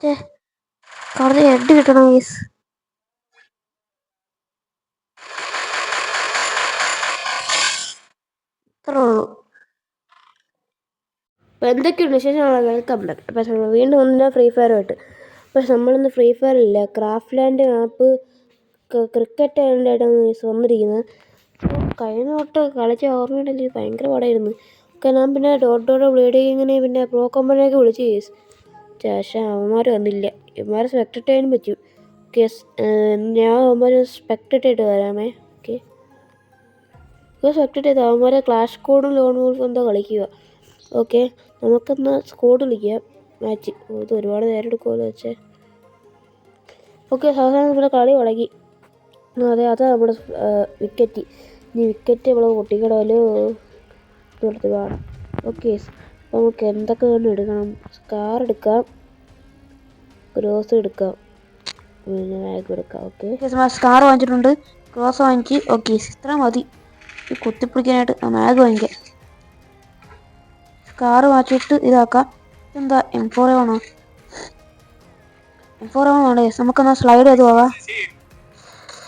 Head കിട്ടണം മീസ് ഇത്രേ അപ്പോൾ എന്തൊക്കെയുണ്ട് വിശേഷമാണ് വെൽക്കം ബാക്ക് അപ്പോൾ നമ്മൾ വീണ്ടും ഒന്നിന്റെ ഫ്രീ ഫയറുമായിട്ട് പക്ഷെ നമ്മളിന്ന് ഫ്രീ ഫയർ ഇല്ല. ക്രാഫ്റ്റ് ലാൻഡ് ആപ്പ് ക്രിക്കറ്റ് ആയിട്ടാണ് വന്നിരിക്കുന്നത്. കഴിഞ്ഞ തൊട്ട് കളിച്ച ഓർമ്മയുണ്ടെങ്കിൽ ഭയങ്കര പാടായിരുന്നു. ഒക്കെ ഞാൻ പിന്നെ ഡോട്ട് ഡോട്ട് ബ്ലീഡിങ്ങിന് പിന്നെ പ്രോ കമ്പനിയൊക്കെ വിളിച്ച് പക്ഷേ അവന്മാർ വന്നില്ല. ഇവന്മാരെ സ്പെക്ടേറ്റ് ചെയ്യാനും പറ്റും. ഓക്കെ ഞാൻ അവന്മാർ സ്പെക്ടേറ്റ് ആയിട്ട് വരാമേ. ഓക്കെ സ്പെക്ടേറ്റ് ചെയ്ത് അവന്മാരെ ക്ലാഷ് കോഡും ലോൺ വോൾഫ് എന്തോ കളിക്കുക. ഓക്കെ നമുക്കെന്ന് സ്കോഡ് വിളിക്കാം മാച്ച് ഇത് ഒരുപാട് നേരം എടുക്കുമല്ലോ വെച്ചേ ഓക്കെ സാധാരണ നമ്മുടെ കളി തുടങ്ങി. അതെ അതാ നമ്മുടെ വിക്കറ്റ് ഇനി വിക്കറ്റ് നമ്മൾ കാണാം ഓക്കെ നമുക്ക് എന്തൊക്കെ വേണം എടുക്കണം. സ്കാർ എടുക്കാം. ഗ്രോസ് എടുക്കാം. പിന്നെ ബാഗ് എടുക്കാം ഓക്കെ സ്കാർ വാങ്ങിച്ചിട്ടുണ്ട്. ക്രോസ് വാങ്ങിച്ച് ഓക്കെ ഇത്ര മതി. ഈ കുത്തിപ്പിടിക്കാനായിട്ട് മാഗ് വാങ്ങിക്കാം. സ്കാർ വാങ്ങിച്ചിട്ട് ഇതാക്കാം. എന്താ എം ഫോർ ആണോ? എം ഫോർ ആണോ? നമുക്കെന്നാ സ്ലൈഡ് ചെയ്ത് പോവാം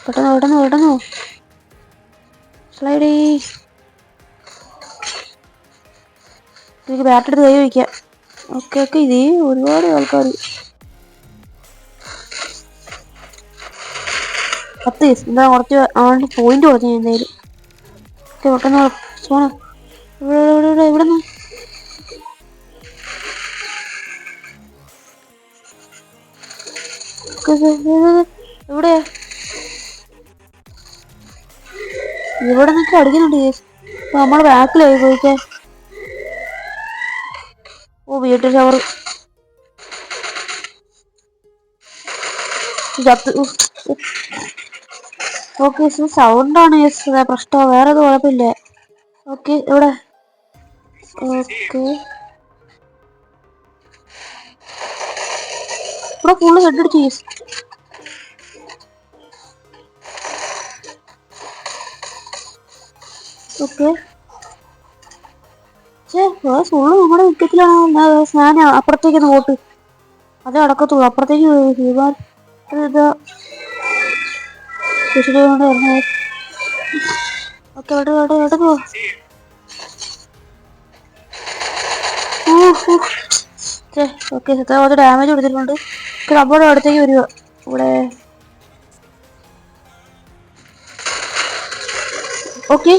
പെട്ടെന്ന് പെട്ടെന്ന് പെട്ടെന്ന്. സ്ലൈഡ് എനിക്ക് ബാറ്റെടുത്ത് കൈ വയ്ക്കാം ഓക്കെ ഓക്കെ ഇതേ ഒരുപാട് ആൾക്കാർ പത്ത് കേസ് എന്താ കുറച്ച് ആണ്ട് പോയിന്റ് കൊടുത്തു എന്തായാലും. ഓക്കെ പെട്ടെന്ന് സോണ ഇവിടെ ഇവിടെ ഇവിടെ ഇവിടെ നിന്ന്. എവിടെയാ ഇവിടെ നിന്നൊക്കെ അടിക്കുന്നുണ്ട് ചേച്ചി അപ്പൊ ബാക്കിലായി പോയിക്കാൻ ഓ വീട്ടിൽ ഷവർ ഓക്കെ സൗണ്ടാണ് യെസ് പ്രശ്നം വേറെ ഒരു കുഴപ്പമില്ല. ഓക്കെ ഇവിടെ ഓക്കെ. ഇവിടെ ഫുള്ള് ഹെഡ് അടിച്ചു യെസ് ഓക്കെ. ഫുള്ള് നമ്മുടെ വിക്കറ്റിലാണ് ഞാൻ അപ്പുറത്തേക്ക് നോട്ട് അതേ അടക്കത്തുള്ളൂ. അപ്പുറത്തേക്ക് ഹ്യൂമാൻ കുറച്ച് ഡാമേജ് കൊടുത്തിട്ടുണ്ട്. റബ്ബർ അടുത്തേക്ക് വരിക. ഇവിടെ. ഓക്കെ.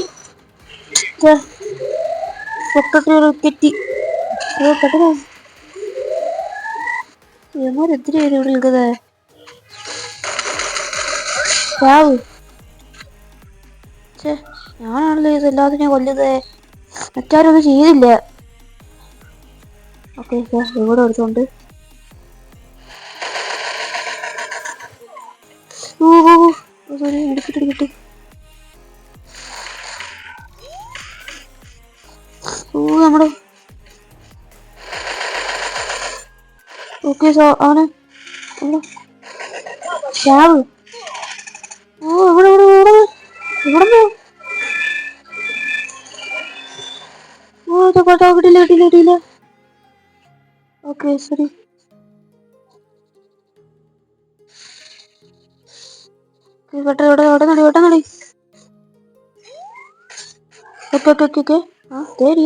പൊക്കത്തിൽ വിക്കറ്റ് പെട്ടെന്ന്. ഇവന്മാരെത്തിരി പേര് ഇവിടെ നിൽക്കുന്നത്? ഛേ ഞാനാണല്ലോ ഇത് എല്ലാത്തിനെയും കൊല്ലത് മറ്റാരും ഒന്നും ചെയ്തില്ല. ഓക്കെ ഇവിടെ എടുത്തോണ്ട് എടുത്തിട്ട് ഓ നമ്മുടെ ഓക്കെ സോ അവന് ഇവിടെ കിട്ടില്ല കിട്ടില്ല കിട്ടില്ല ഓക്കെ ശരി. കേട്ടോ ഇവിടെ ഇവിടെ നടി ഇവിടെ നടി. Okay okay okay okay. ആ തേടി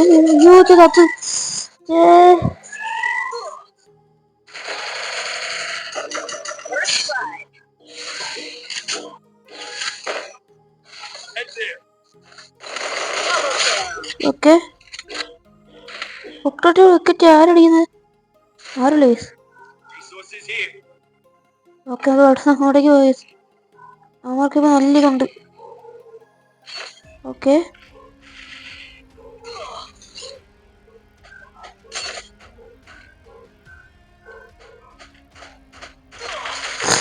അയ്യോ ചത്ത് ഓക്കെ ഒക്ടോട്ട് വിക്കറ്റ് ആരടിക്കുന്നത് ആരല്ലേ ഓക്കെ അത് അടുത്ത് അങ്ങോട്ടേക്ക് പോയി. അവർക്കിപ്പോ നല്ല ഇതുണ്ട് ഓക്കെ.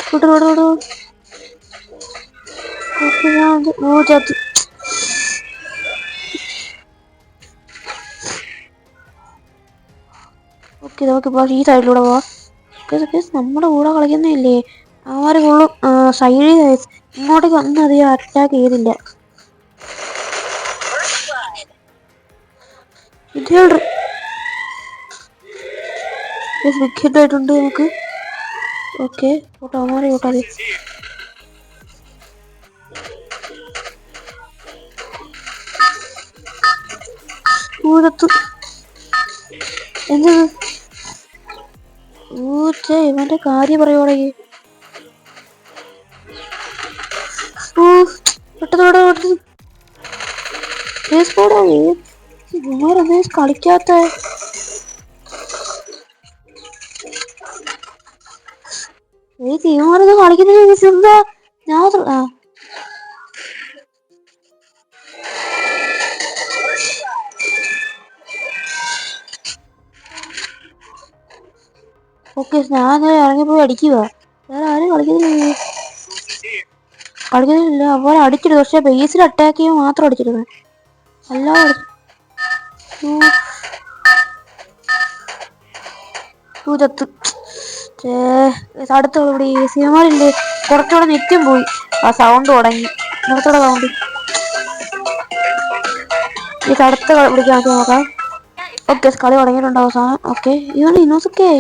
വിടു വിടു വിടു ഓ ചത്ത്. ഓക്കെ നമുക്ക് ഇപ്പോൾ ഈ സൈഡിലൂടെ പോവാം. ഓക്കെ നമ്മുടെ കൂടെ കളിക്കുന്നില്ലേ അവന്മാർ ഫുള്ളും സൈഡിൽ ഇങ്ങോട്ടേക്ക് ഒന്നും അധികം അറ്റാക്ക് ചെയ്തില്ല ായിട്ടുണ്ട് നമുക്ക്. ഓക്കെ പോട്ടെ അവന്മാരെ കൂട്ടാതെ ഊരത്ത് എന്തത് ഊച്ച ഇവന്റെ കാര്യം പറയുവാണെങ്കിൽ കളിക്കാത്ത? ഈ തീവ്രത കളിക്കുന്നത് എന്താ ഞാൻ ഓക്കെ ഞാൻ ഇറങ്ങിപ്പോയി അടിക്കുക. വേറെ ആരും കളിക്കുന്നില്ല. കളിക്കുന്നില്ല. അവരെ അടിച്ചിട്ട് പക്ഷെ ബേസിൽ അറ്റാക്ക് ചെയ്യാൻ മാത്രം അടിച്ചിരുന്നത് എല്ലാം ചത്ത് അടുത്ത ഇവിടെ ഈ സിനിമയില്ലേ കുറച്ചുകൂടെ നിത്യം പോയി. ആ സൗണ്ട് തുടങ്ങി. നിർത്തോടെ സൗണ്ട് ഈ അടുത്ത പിടിക്കാൻ നോക്കാം. ഓക്കെ കളി തുടങ്ങിയിട്ടുണ്ട് അവസാനം. ഓക്കെ ഇതാണ് ഇന്നോസൊക്കെ?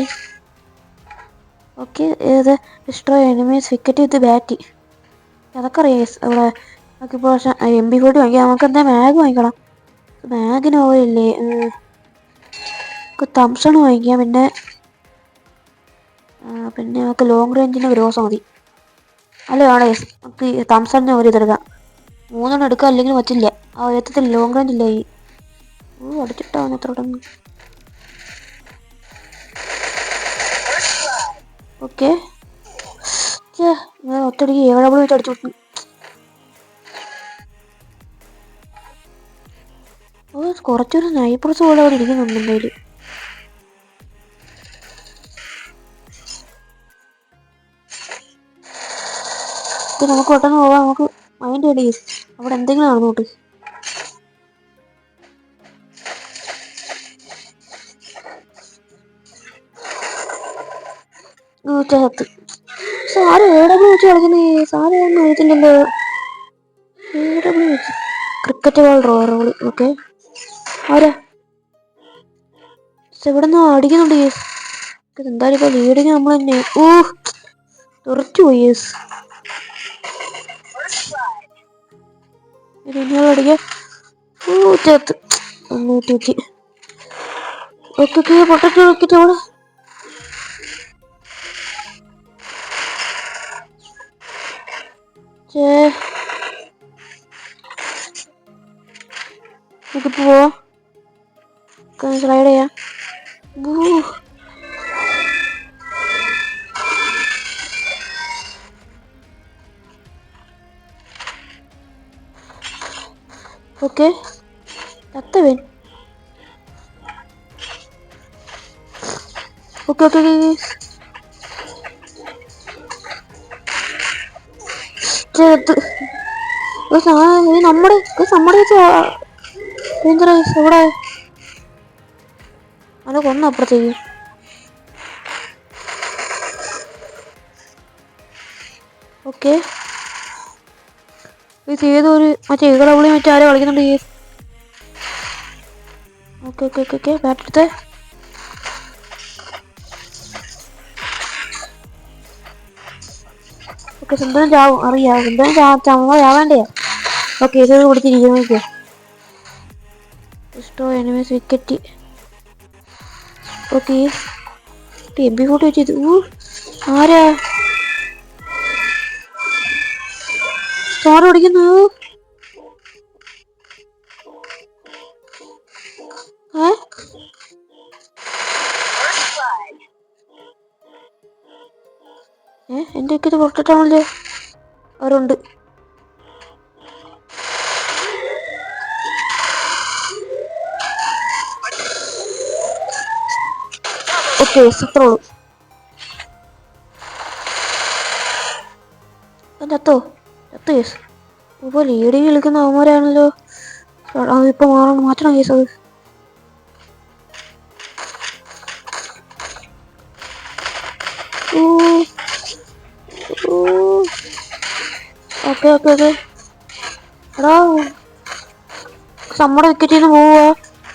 ഓക്കെ ഏത് ഡിസ്ട്രോ എനിമീസ് വിക്കറ്റ് വിത്ത് ബാറ്റി അതൊക്കെ guys. അവിടെ നമുക്കിപ്പോൾ പക്ഷേ എം ബി കൂടി വാങ്ങിക്കാം നമുക്ക് എന്താ മാഗ് വാങ്ങിക്കണം? മാഗിന് ഓയില്ലേ തംസൺ വാങ്ങിക്കാം. പിന്നെ പിന്നെ നമുക്ക് ലോങ് റേഞ്ചിന്റെ ഗ്രോസ് മതി. അല്ല വേണേ നമുക്ക് തംസണിന് ഒരു ഇതെടുക്കാം മൂന്നെണ്ണം എടുക്കാം അല്ലെങ്കിൽ പറ്റില്ല. ആ ഒരത്തിൽ ലോങ് റേഞ്ച് ഇല്ല ഈ. ഓ അടിച്ചിട്ടാവുന്ന എത്ര ഉടങ്ങി ഞാൻ ഒറ്റടിക്ക് ഏഴ് ഡബിൾ അടിച്ചു കുറച്ചൊരു നൈപ്രസ് പോലെ അവിടെ ഇരിക്കുന്നുണ്ട് നമുക്ക് പെട്ടെന്ന് പോവാം നമുക്ക് മൈൻഡ് ചെയ്യണ്ടേ അവിടെ എന്തെങ്കിലും നടന്നോട്ട് വെച്ച് ക്രിക്കറ്റ് ബോൾ റോൾ ഓക്കെ. ആരാ? എവിടെ നിന്ന് അടിക്കുന്നുണ്ട് യേസ്. എന്തായാലും ഇപ്പൊ ലീഡിങ് നമ്മൾ തന്നെ. ഓ തുറച്ചു പോയി ഇനിയോട് അടിക്കാം. ഓ ചേർത്ത് ഓക്കെ പൊട്ടറ്റ് നോക്കിട്ട് അവിടെ ചേ നമുക്ക് പോവാ സ്ലൈഡ് ചെയ്യാം ഊ. ഓക്കെ ചത്തവൻ ഓക്കെ ഓക്കെ ചേർത്ത് ഒരു ഇത് നമ്മുടെ നമ്മുടെ ഇവിടെ. അവനെ കൊന്നു അപ്പുറത്തേക്ക്. ഓക്കെ. ഇത് ഏതൊരു മറ്റേ ഈകളവിളി മറ്റേ ആരോ കളിക്കുന്നുണ്ട് okay okay okay okay. Bat okay Sundaram ചാവും അറിയാം സുന്ദരം ചാ ചാവുമ്പോ ചാവേണ്ടേ ഓക്കെ ഇത് കൊടുത്തിരിക്കുന്നു ഇഷ്ടോ enemies wicket okay M B photo വെച്ചത് ഊ ആരാ? സ്റ്റാർ ഓടിക്കുന്നു. ഏ പുറത്തിട്ടാണല്ലേ അവരുണ്ട് ഓക്കെ സത്രോളൂ ചത്തോ ചത്തോ ഇപ്പോൾ ലീഡിങ് കളിക്കുന്ന അവന്മാരാണല്ലോ. ഇപ്പൊ മാറണം മാറ്റണം കേസ് അത്? ഓക്കെ ഓക്കെ ഓക്കെ എടാ നമ്മുടെ വിക്കറ്റിൽ നിന്ന് പോവുക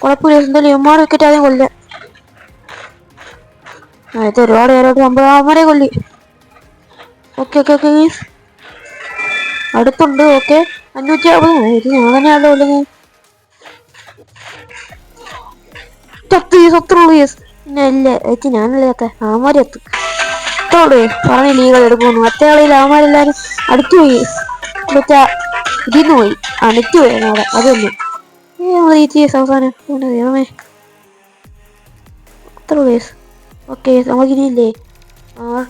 കുഴപ്പമില്ല എന്തായാലും എമ്മാടെ വിക്കറ്റ് ആദ്യം കൊല്ല. അതായത് ഒരുപാട് പേരോട്ട് നമ്മൾ അവരെ കൊല്ലി. ഓക്കെ ഓക്കെ ഓക്കെ അടുത്തുണ്ട് ഓക്കെ അഞ്ഞൂറ്റി അറുപത്. ഇത് ഞാൻ തന്നെയാണല്ലോ കൊല്ലുന്നത് ഞാനല്ലേ ഒക്കെ ആമാരി എത്ത്. ഇത്തോട് പറഞ്ഞ ലീഗൾ എടുക്കുന്നു. മറ്റേ കളിയിൽ അടുത്തു പോയി മറ്റേ ഇതിന്ന് പോയി ആ നെറ്റ് പോയി അവിടെ. അതൊന്നു അവസാനം ദൈവമേ അത്ര യെസ് ഓക്കെ നമുക്കിനിയില്ലേ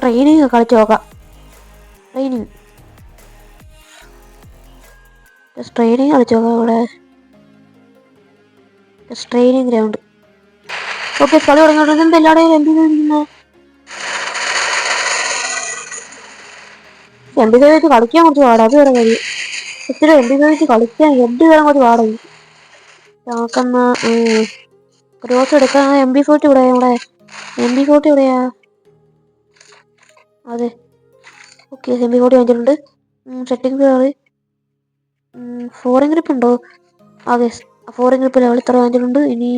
ട്രെയിനിങ് കളിച്ച് നോക്കാം. ട്രെയിനിങ് ട്രെയിനിങ് കളിച്ച് നോക്കാം ഇവിടെ ട്രെയിനിങ് ഗ്രൗണ്ട് ഓക്കെ കളി തുടങ്ങിയിട്ട് എന്താ എല്ലാവരുടെയും എന്ത് ചെയ്യുന്നത് എംബി ദേവിക്ക് കളിക്കാൻ കുറച്ച് പാടാ. അത് വേറെ കാര്യം. എം എംബി ദേവിക്ക് കളിക്കാൻ എഡ് വരാൻ കുറച്ച് പാടായി നമുക്കെന്നാ ക്രോസ് എടുക്കാൻ എം ബി ഫോർട്ടി ഇവിടെ ഇവിടെ. എം ബി ഫോർട്ടി എവിടെയാ? അതെ. ഓക്കെ എം ബി ഫോർട്ടി വാങ്ങിച്ചിട്ടുണ്ട്. സെറ്റിംഗ് കയറി ഫോറിൻ ഗ്രിപ്പ് ഉണ്ടോ? അതെ ഫോറിൻ ഗ്രിപ്പ് ലെവൽ ഇത്ര വാങ്ങിച്ചിട്ടുണ്ട്. ഇനി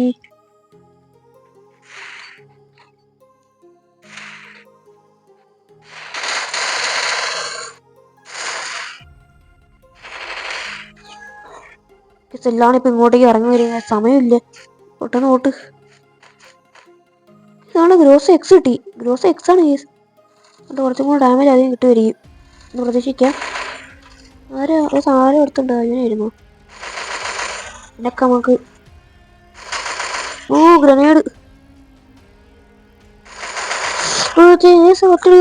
എല്ലാം ഇപ്പൊ ഇങ്ങോട്ടേക്ക് ഇറങ്ങി വരിക. സമയമില്ല. പെട്ടെന്ന് ഓട്ട്. ഇതാണ് ഗ്രോസ് എക്സ് കിട്ടി. ഗ്രോസ് എക്സ് ആണ് കേസ് അത് കുറച്ചും കൂടെ ഡാമേജ് അധികം കിട്ടുമായിരിക്കും. എന്ന് പ്രതീക്ഷിക്കാം. ആരും? ഒരു സാധനം എടുത്തുണ്ട് അതിനായിരുന്നു എന്നൊക്കെ നമുക്ക് ഓ ഗ്രനേഡ്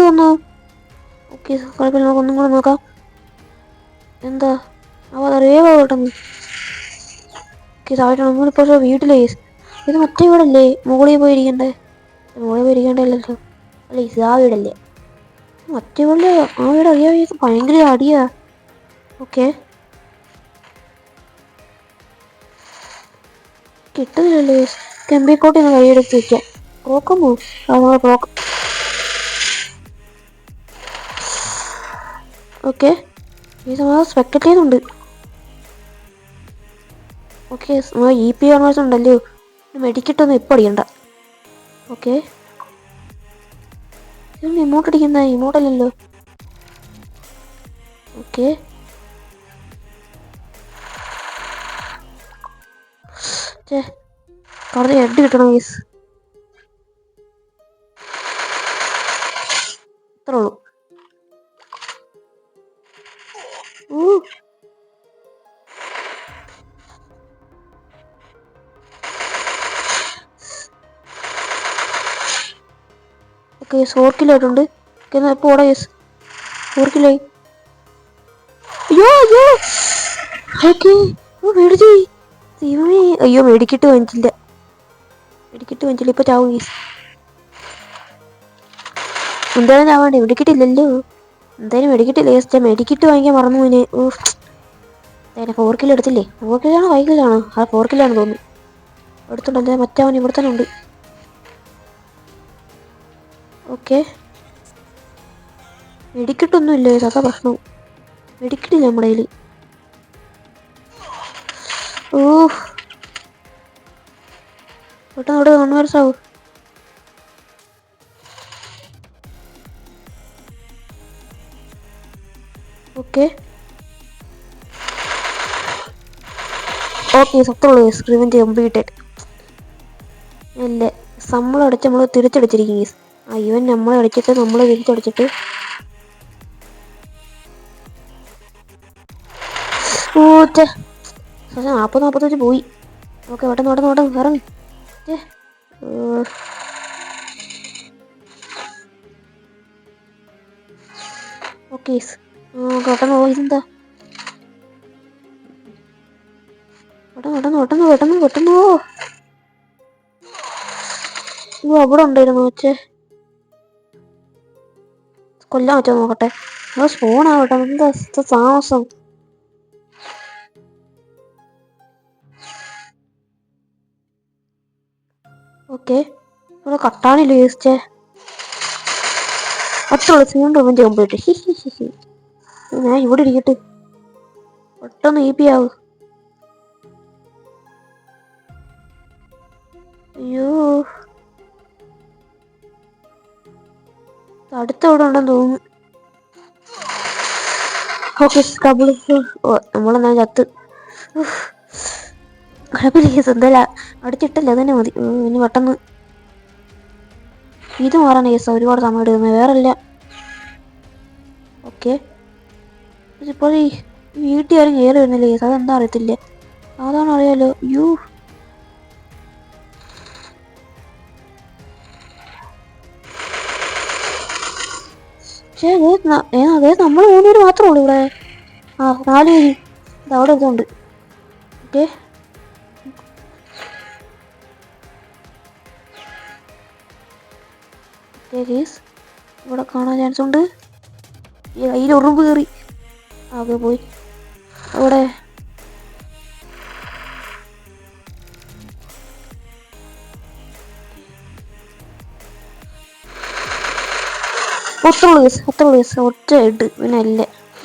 വന്നു. ഓക്കെ കുഴപ്പമില്ല. നമുക്ക് ഒന്നും കൂടെ നോക്കാം. എന്താ? അവ അറിയാവോ പെട്ടെന്ന്? താഴെ നമ്മളിപ്പോൾ വീട്ടിലേ ഇത് മറ്റേ വീടല്ലേ? മുകളിൽ പോയിരിക്കണ്ടേ? മുകളിൽ പോയിരിക്കണ്ടല്ലോ അല്ല ഇത് ആ വീടല്ലേ? മറ്റേ വീട് ആ വീട് അറിയാൻ ഭയങ്കര അടിയാ. ഓക്കെ. കിട്ടുന്നില്ലല്ലേ. കെമ്പിക്കോട്ടി ഒന്ന് കൈയെടുത്ത് വെക്കാം. ക്രോക്കം പോവും നമ്മളെ ക്രോക്കം ഓക്കെ. ഈ സമയം സ്പെക്കറ്റ് ചെയ്യുന്നുണ്ട് ഓക്കെ ഇ പി ഓണേഴ്സ് ഉണ്ടല്ലോ മെഡിക്കിട്ടൊന്നും ഇപ്പം അടിയണ്ട. ഓക്കെ ഇമോട്ട് അടിക്കുന്ന ഇമോട്ടല്ലല്ലോ ഓക്കെ പറഞ്ഞ ഹെഡ് കിട്ടണം ഗീസ് ഇത്രേ ഓടാ യെസ്. ഫോർ കിലോ ആയി അയ്യോ അയ്യോ ഓക്കെ മേടിച്ചു. ദൈവമേ. അയ്യോ മേടിക്കിട്ട് വാങ്ങിച്ചില്ല മേടിക്കിട്ട് വാങ്ങിച്ചില്ല ഇപ്പൊ ചാവും കേസ് എന്തായാലും ചാവാണ്ട് മേടിക്കിട്ടില്ലല്ലോ. എന്തായാലും മേടിക്കിട്ടില്ല കേസ് മേടിക്കിട്ട് വാങ്ങിക്കാൻ മറന്നു ഓ എന്തായാലും ഫോർ കിലോ എടുത്തില്ലേ? ഫോർ കിലോ ആണോ ഫൈവ് കിലോ ആണോ ആ ഫോർ കിലോ ആണെന്ന് തോന്നുന്നു എടുത്തുണ്ടല്ലേ മറ്റവൻ ഇവിടെ തന്നെ ഉണ്ട്. ഓക്കെ. മെഡിക്കറ്റൊന്നുമില്ല അതാ പ്രശ്നം. മെഡിക്കറ്റില്ല നമ്മുടെ കയ്യിൽ ഓ പെട്ടെന്ന് അവിടെ കൺവേഴ്സാവും ഓക്കെ. ഓക്കെ സത്തുള്ളൂ സ്ക്രീനിന്റെ കംപ്ലീറ്റഡ് അല്ലേ നമ്മളടച്ച് നമ്മൾ തിരിച്ചടിച്ചിരിക്കും ഗീസ് ആ നമ്മൾ അടിച്ചിട്ട് നമ്മൾ തിരിച്ചടിച്ചിട്ട് ഊറ്റ. നാൽപ്പത് നാൽപ്പത്തഞ്ച് പോയി. ഓക്കെ ഓട്ടം ഓട്ടം ഓട്ടം ഇറങ്ങി. ഓക്കെ ഓട്ടം ഇതെന്താ? ഓട്ടം ഓട്ടം ഓട്ടം പെട്ടെന്ന് പെട്ടെന്ന് ഓ. അവിടെ ഉണ്ടായിരുന്നു വെച്ചേ കൊല്ലാൻ പറ്റുമോ നോക്കട്ടെ? അത് സ്പൂണാവട്ടെ എന്താ താമസം? ഓക്കെ ഇവിടെ കട്ടാണില്ല യൂസിച്ചേ അത്രയുള്ള സീൻ റൂമിന്റെ കംപ്ലീറ്റ് ഹി ഹി ഹി ഹി. ഞാൻ ഇവിടെ ഇരിക്കട്ടെ. പെട്ടെന്ന് ഇ പി ആവും. അയ്യോ. അടുത്ത എവിടെ ഉണ്ടെന്ന് തോന്നുന്നു ഓക്കെ ഡബിൾ ഓ നമ്മളെന്നാ ചത്ത്. കുഴപ്പമില്ല എന്തായാലും അടിച്ചിട്ടില്ല അതന്നെ മതി. ഇനി പെട്ടെന്ന്. ഇത് മാറാൻ കേസ് ഒരുപാട് സമയം എടുക്കുന്നത് വേറല്ല. ഓക്കെ ഇപ്പോൾ ഈ വീട്ടിൽ ആരും കയറി വരുന്നില്ല കേസ്. അതെന്താ അറിയത്തില്ല? അതാണ് അറിയാലോ യൂ. പക്ഷേ അതെ നമ്മൾ മൂന്നുപേര് മാത്രമേ ഉള്ളൂ ഇവിടെ. ആ നാല് പേര്. അവിടെ ഇതുണ്ട്. ഓക്കെ. ഇവിടെ കാണാൻ ചാൻസ് ഉണ്ട് ഈ കയ്യിൽ ഉറുമ്പ് കയറി. ആകെ പോയി. അവിടെ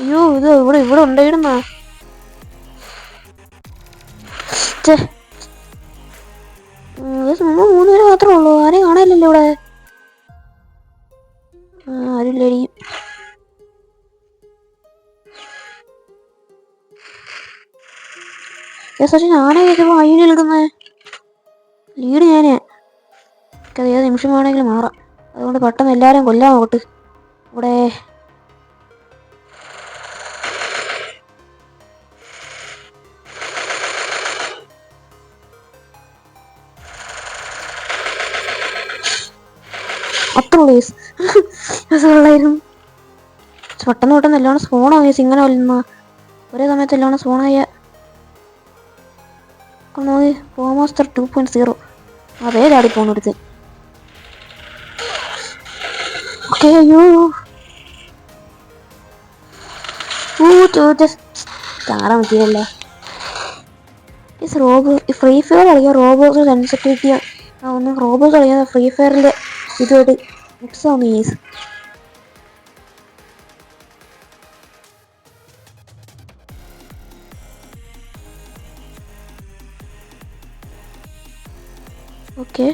അയ്യോ ഇത് ഇവിടെ ഇവിടെ ഉണ്ടായിരുന്നാ? നമ്മൾ മൂന്നുപേര് മാത്രമേ ഉള്ളൂ. ആരെയും കാണാനില്ലല്ലോ ഇവിടെ. ആരില്ലായിരിക്കും ഞാനേ ഇതിപ്പോ അയ്യനെ എടുക്കുന്നത് ലീഡ് ഞാനേ. എനിക്കത് ഏത് നിമിഷം വേണമെങ്കിലും മാറാം. അതുകൊണ്ട് പെട്ടെന്ന് എല്ലാവരും കൊല്ലാൻ ഇവിടെ. പെട്ടെന്ന് പെട്ടെന്ന് നല്ലോണം സ്പോണോ കേസ് ഇങ്ങനെ വല്ലുന്ന ഒരേ സമയത്ത് നല്ലോണം സ്പോണായ നോക്കി പോമാസ്റ്റർ ടു പോയിന്റ് സീറോ അതേ ചാടി പോണെടുത്ത് ഓക്കെ അയ്യോ ഓ കാണാൻ പറ്റിയല്ല ഈ റോബോ ഫ്രീ ഫയർ കളിക്കാൻ റോബോസ് സെൻസിറ്റിവിറ്റി ഒന്നും റോബോ കളിക്കാൻ ഫ്രീ ഫയറിന്റെ ഇതുമായിട്ട് മിക്സ് ആവുന്നു ഈസ് ഓക്കെ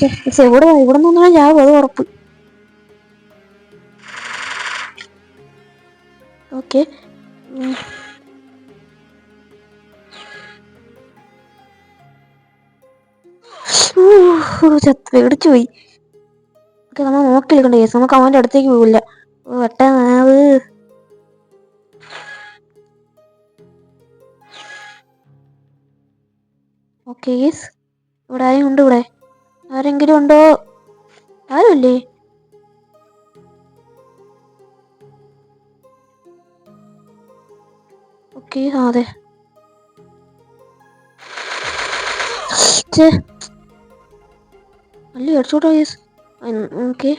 ഛെ, ഇവിടെ ഇവിടെ നിന്നാ ചാവും അത് ഉറപ്പ്. ഓക്കെ. പേടിച്ചു പോയി. ഓക്കെ നമ്മൾ നോക്കി എടുക്കണ്ട കേസ് നമുക്ക് അവന്റെ അടുത്തേക്ക് പോകില്ല വെട്ടാവ് ഓക്കെ കേസ് ഇവിടെ ആരും ഉണ്ട് ഇവിടെ. ആരെങ്കിലും ഉണ്ടോ? ആരുമില്ലേ? ഓക്കെ ആ അതെ. അല്ലേ അടിച്ചോട്ടോ ഹെഡ്ഷോട്ടോ ഓക്കെ.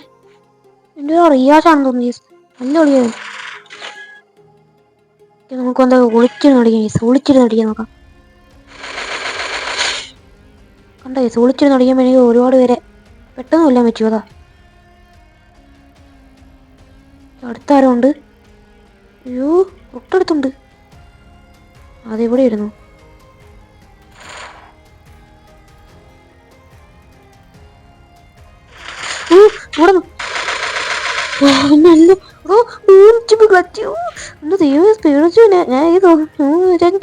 എന്റെ റിയാസാണെന്ന് തോന്നുന്നു നല്ല കളിയാണ് നമുക്ക് എന്താ ഒളിച്ചിരുന്ന് അടിക്കാം യെസ് ഒളിച്ചിരുന്ന് അടിക്കാൻ നോക്കാം. കണ്ട യെസ് ഒളിച്ചിരുന്ന് അടിക്കാൻ എനിക്ക് ഒരുപാട് പേരെ പെട്ടെന്ന് കൊല്ലാൻ പറ്റുമോ അതാ. അടുത്താരും ഉണ്ട് അയ്യോ തൊട്ടടുത്തുണ്ട്. അതെവിടെ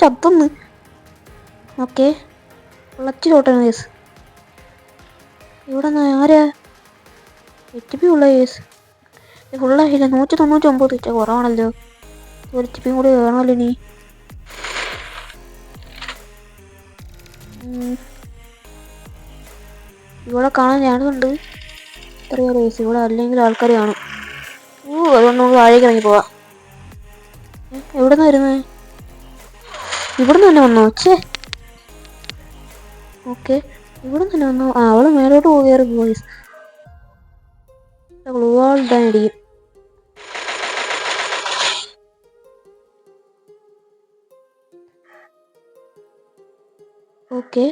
ചത്തൊന്ന്. ഓക്കെ ക്ലച്ച് ചോട്ടാണ് കേസ്. ഇവിടെ നിന്ന് ആരാ? എച്ച് പി ഉള്ള കേസ്. ഫുള്ളായില്ല നൂറ്റി തൊണ്ണൂറ്റി ഒമ്പത് ഇച്ച കുറവാണല്ലോ. ഒരു എച്ച് പിയും കൂടി വേണമല്ലോ ഇനി. ഇവിടെ കാണാൻ ഞാനുണ്ട് ഇത്രയോ കേസ്. ഇവിടെ അല്ലെങ്കിൽ ആൾക്കാർ കാണും. ഓ അതുകൊണ്ട് നമുക്ക് താഴേക്ക് ഇറങ്ങി പോവാം. എവിടെ നിന്ന് വരുന്നത് ഇവിടുന്ന് തന്നെ വന്നോ? ഛേ. ഓക്കെ. ഇവിടുന്ന് തന്നെ വന്നോ? ആ അവൾ മേലോട്ട് പോകേറി ബോയ്സ് ഗ്ലൂ വാൾ ഇടാൻ ഓക്കെ.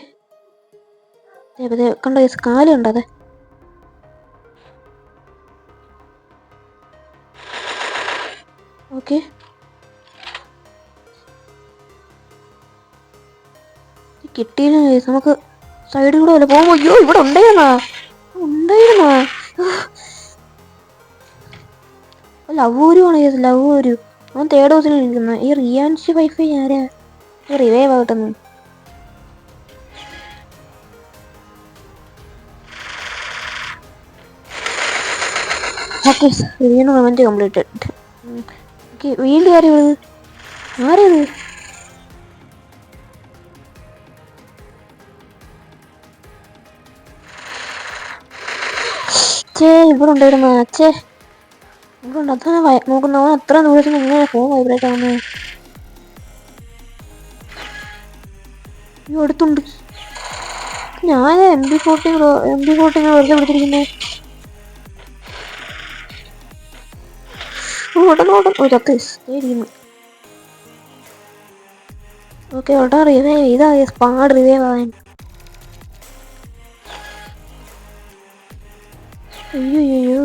കണ്ടോ ഗൈസ് കാൽ കണ്ടോ അതെ? ഓക്കെ. കിട്ടിയില്ല നമുക്ക് സൈഡിൽ കൂടെ വല്ല പോകുമ്പോ അയ്യോ ഇവിടെ ഉണ്ടായിരുന്നാ ഉണ്ടായിരുന്നാ ലവൂരുമാണ് ചേച്ചി ലവൂരു അവൻ തേർഡ് ഹൗസിൽ നിൽക്കുന്ന ഈ റിയാൻസി വൈഫൈ ആരാ റിവൈവ് ആകട്ടെന്ന് ഓക്കെ വീണ്ടും കമന്റ് കംപ്ലീറ്റഡ് ഓക്കെ വീണ്ടും ആരും ആരത് ഇവിടെ ഉണ്ടായിരുന്നു അച്ഛേ. ഇവിടെ ഉണ്ട് അതാണ് നോക്കുന്ന. അവൻ അത്ര ദൂരത്തിന് എങ്ങനെ ഫോൺ വൈബ്രേറ്റ് ആവുന്നത് അയ്യോ അടുത്തുണ്ട്. ഞാൻ M B fourteen M B fourteen വെറുതെ പിടിച്ചിരിക്കുന്നത് ഓക്കെ ഓട്ടാ റിവൈവ് ഇതാ സ്പാഡ് റിവൈവ് ആവാൻ. അയ്യോ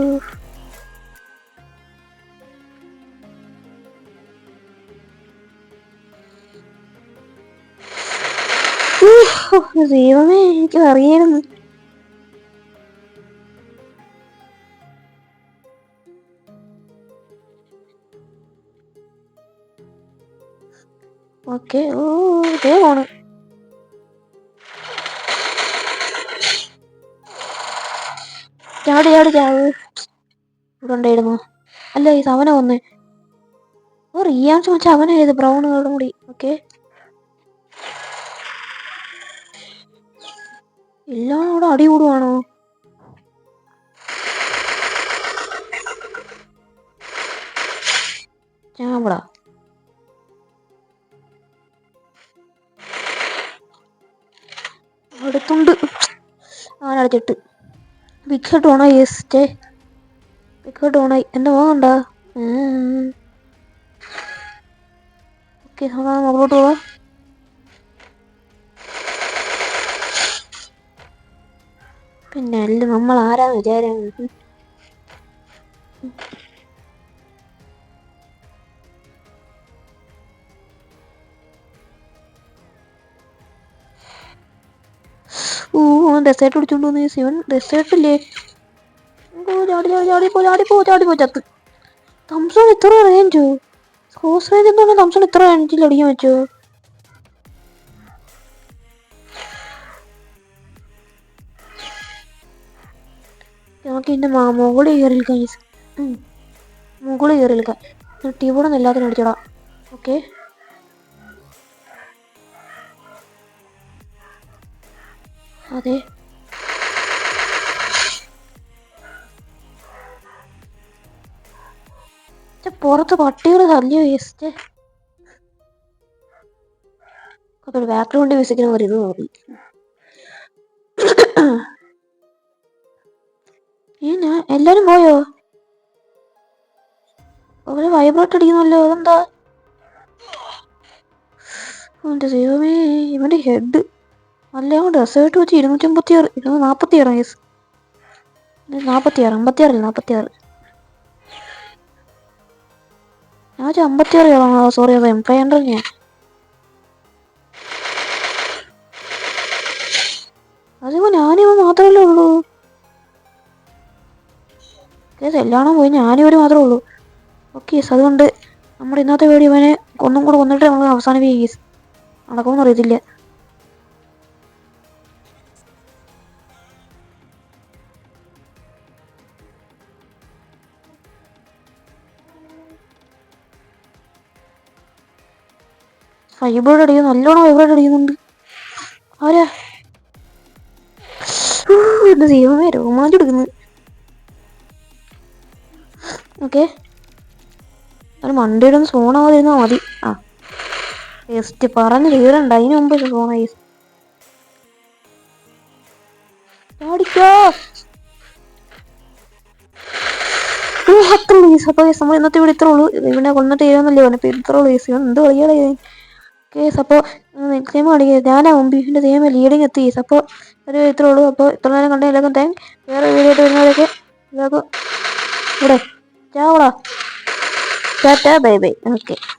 ദൈവമേ എനിക്ക് അറിയായിരുന്നു. ഓക്കെ ഓ ഇതേ പോണ്. ചാടി ചാവ് ഇവിടെ ഉണ്ടായിരുന്നു അല്ല ഇത് അവനെ വന്ന്. ഓ റിയാൻസ് ചോദിച്ചാൽ അവനെ ബ്രൗൺ ബ്രൗണുകളും കൂടി. ഓക്കെ. എല്ലാം അവിടെ അടി കൂടുവാണോ? ചാവടാ അടുത്തുണ്ട്. ആരടച്ചിട്ട് ഹെഡ് ഓണായി യെസ് ചേ ബിഗ് ഹെഡ് ഓണായി എന്റെ മോനുണ്ടാ ഓക്കെ അതാ പിന്നെ അല്ല നമ്മൾ ആരാന്ന് വിചാരം ഡെസേർട്ട് പിടിച്ചോണ്ട് വന്നു. ശിവൻ ഡെസേർട്ട് ഇല്ലേ? ഓ ചാടി ചാടി ചാടി ചത്ത്. തംസോൺ ഇത്ര റേഞ്ചോ ക്രോസ് റേഞ്ച് എന്ന് പറഞ്ഞാൽ തംസോൺ ഇത്ര റേഞ്ചിൽ അടിക്കാൻ വെച്ചോ നമുക്ക് ഇതിന്റെ മുകളിൽ കയറി. മുകളിൽ കയറി നിൽക്കാം ടീബോർഡ് എല്ലാത്തിനും ഓക്കെ അതെ. പുറത്ത് പട്ടികൾ തല്ലിയോ ജസ്റ്റ് ബാക്ക്ഗ്രൗണ്ട് മ്യൂസിക്കിന് ഒരു ഇത് തോന്നി ഏ ഞാൻ എല്ലാരും പോയോ? അവരെ വൈബ്രേറ്റ് അടിക്കുന്നല്ലോ അതെന്താ? എന്റെ ദൈവമേ ഇവന്റെ ഹെഡ് അല്ല ഡെസേർട്ട് വെച്ച് ഇരുന്നൂറ്റി അമ്പത്തി ആറ് ഇരുന്നൂറ്റി നാപ്പത്തി ആറ് വയസ്സ് നാപ്പത്തി ആറ് അമ്പത്തി ആറില്ല നാപ്പത്തി ആറ് ഞാൻ വെച്ചാൽ അമ്പത്തി ആറ് സോറി അത് എം ഫൈവ് ഹൺഡ്രഡ് ഞാൻ അതിപ്പോ ഞാനിവ മാത്രമല്ലേ ഉള്ളൂ? കേസ് എല്ലാണോ പോയി? ഞാനിവര് മാത്രമേ ഉള്ളൂ. ഓക്കെ അതുകൊണ്ട് നമ്മുടെ ഇന്നത്തെ വീഡിയോ ഇവനെ ഒന്നും കൂടെ കൊന്നിട്ട് നമ്മൾ അവസാനിപ്പിക്കും കേസ്. നടക്കുമെന്ന് അറിയത്തില്ല. വൈബ്രേഡ് അടിക്കുന്നു നല്ലോണം വൈബ്രേഡ് അടിക്കുന്നുണ്ട് ആരാ? ഊ, എന്റെ ദൈവമേ രോമാഞ്ചം എടുക്കുന്നു. ഓക്കെ. അത് മണ്ടിയുടെ ഒന്ന് സോണാവാതിരുന്നാ മതി. ആ. ജസ്റ്റ് പറഞ്ഞ് തീരണ്ട അതിന് മുമ്പ് സോണായി അത്രേ ഇന്നത്തെ ഇവിടെ ഇത്രേ ഉള്ളൂ. ഇവനെ കൊന്നിട്ട് തീരുമെന്നല്ലേ ഇത്ര ഉള്ളൂ. എന്ത് കളിയാണ്? കേസ് അപ്പോൾ നിൽക്കുമ്പോൾ കളിക്കുക ഞാനാവും ബീഫിന്റെ തീമ ലീഡിങ് എത്തി. അപ്പോൾ ഒരു ഇത്രേ ഉള്ളൂ. അപ്പോൾ ഇത്ര നേരം കണ്ട എല്ലാവർക്കും താങ്ക് വേറെ വീഡിയോ ആയിട്ട് വരുന്നവരൊക്കെ എല്ലാവർക്കും ഇവിടെ. ചാവളാ ടാറ്റാ ബൈ ബൈ ഓക്കെ